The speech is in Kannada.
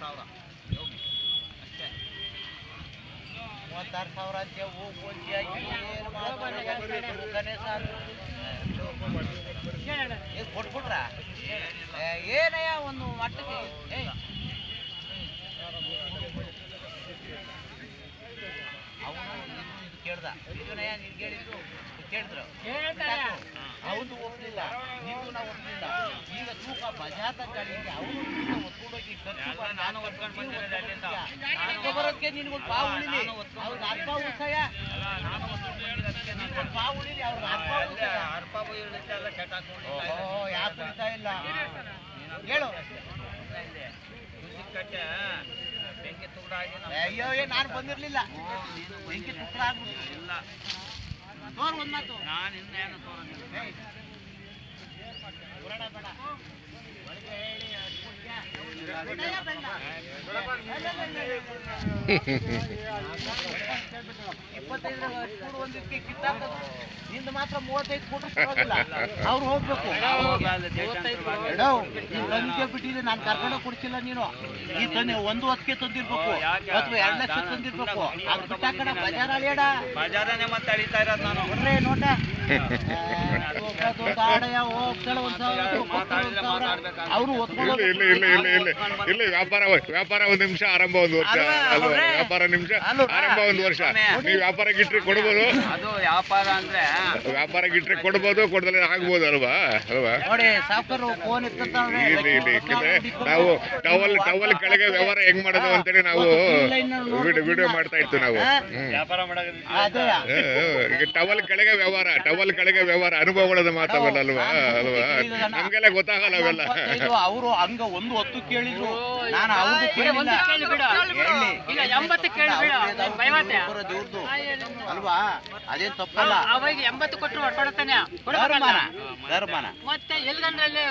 ಸಾವಿರ. ಅಷ್ಟೇ. ಮೂವತ್ತಾರು ಸಾವಿರ ಅಂತ ಹೋಗಿ ಹೋಗಿ ಏನು ಮಾಡ್ತಾರೆ ಗಣೇಶ ಏನು ಕೊಟ್ಬಿಟ್ರ? ಏನಯ್ಯ ಒಂದು ಮಟ್ಟಕ್ಕೆ? ಅವನು ಇದು ಕೇಳ್ದ. ಇದನ್ನಯ್ಯ ನೀನು ಕೇಳಿದ್ರು. ಕೇಳಿದ್ರು ಅವನು ಒಪ್ಪಲಿಲ್ಲ ನೀವು ನಾವು ಒಪ್ಪಲಿಲ್ಲ ಈಗ ತೂಕ ಬಜಾತ ಗಾಡಿಗೆ ಅವನು ಹೇಳು. ಬೆಂಕಿ ನಮ್ಮ ಅಯ್ಯೋ ಏ ನಾನು ಬಂದಿರ್ಲಿಲ್ಲ. ಬೆಂಕಿ ತುಪ್ಪಳ ಆಗ್ಬಿಟ್ಟಿಲ್ಲ ತೋರ್ ಒಂದ್ ಮಾತು. ನಾನು ಇನ್ನೇನು ತೋರೋದಿಲ್ಲ. ಏಯ್, ಪುರಾಣ ಬೇಡ ಒಳಗೆ ಹೇಳಿ ಅದು ಕೊಡ್ತೀಯಾ? ಕೊಡಯ್ಯ ನಿಂದು ಮಾತ್ರ ಮೂವತ್ತೈದು ಕೋಟಿ ಕೊಡೋದಿಲ್ಲ ಅವ್ರು ಹೋಗ್ಬೇಕು. ಈ ನೀನ್ ತಂದಿದ್ದೆ ಬಿಟ್ಟಿದ್ರೆ ನಾನು ಕರ್ಕೊಂಡು ಕೊಡ್ಸಿಲ್ಲ ನೀನು. ಈ ತಂದೆ ಒಂದು ಹೊತ್ತಿಗೆ ತಂದಿರ್ಬೇಕು? ಅಥವಾ ಎರಡು ಲಕ್ಷ ತಂದಿರ್ಬೇಕು. ಅದು ಬಜಾರ್ ಅಳಿಯಡ ಬಜಾರನೇ ಮತ್ತೆ ಅಳಿತಾ ಇರೋದು ನಾನು. ಕೊಡ್ರೆ ನೋಟ. ಅವರು ಇಲ್ಲ ಇಲ್ಲ ಇಲ್ಲ ಇಲ್ಲ ಇಲ್ಲ ಇಲ್ಲ. ವ್ಯಾಪಾರ ವ್ಯಾಪಾರ ಒಂದ್ ನಿಮಿಷ ಆರಂಭ ಒಂದು ವರ್ಷ? ವ್ಯಾಪಾರ ನಿಮಿಷ ಆರಂಭ ಒಂದು ವರ್ಷ. ನೀವು ವ್ಯಾಪಾರಕ್ಕೆ ಗಿಟ್ರಿ ಕೊಡ್ಬೋದು. ಅದು ವ್ಯಾಪಾರ ಅಂದ್ರೆ ವ್ಯಾಪಾರ ಗಿಟ್ರೆ ಕೊಡ್ಬೋದು ಕೊಡ್ದಲ್ಲ ಆಗ್ಬೋದು ಅಲ್ವಾ? ಅಲ್ವಾ? ಇಲ್ಲಿ ಇಲ್ಲಿ ಯಾಕಂದ್ರೆ ನಾವು ಟವಲ್ ಟವಲ್ ಕೆಳಗೆ ವ್ಯವಹಾರ ಹೆಂಗ್ ಮಾಡೋದು ಅಂತೇಳಿ ನಾವು ವಿಡಿಯೋ ಮಾಡ್ತಾ ಇತ್ತು ನಾವು. ಈಗ ಟವಲ್ ಕೆಳಗೆ ವ್ಯವಹಾರ ಟವಲ್ ಕೆಳಗೆ ವ್ಯವಹಾರ ಅನುಭವಗಳದ ಮಾತಾವಲ್ಲ ಅಲ್ವಾ? ಅಲ್ವಾ? ನಮ್ಗೆಲ್ಲ ಗೊತ್ತಾಗಲ್ಲ ಅವೆಲ್ಲ ಅವರು ಹಂಗ ಒಂದು ಹೊತ್ತು ಕೇಳಿದ್ರು. ನಾನು ಕೇಳಿಲ್ಲ. ಹೇಳಿ. ಇಲ್ಲ, ಎಂಬತ್ತು. ಅಲ್ವಾ? ಅದೇನ್ ತಪ್ಪಲ್ಲ. ಅವಾಗ ಎಂಬತ್ತು ಕೊಟ್ಟರು ಹೊಡ್ಕೊಡತಾನೆ ಮತ್ತೆ ಧರ್ಮನ. ಮತ್ತೆ ಎಲ್ಗಂದ್ರಲ್ಲಿ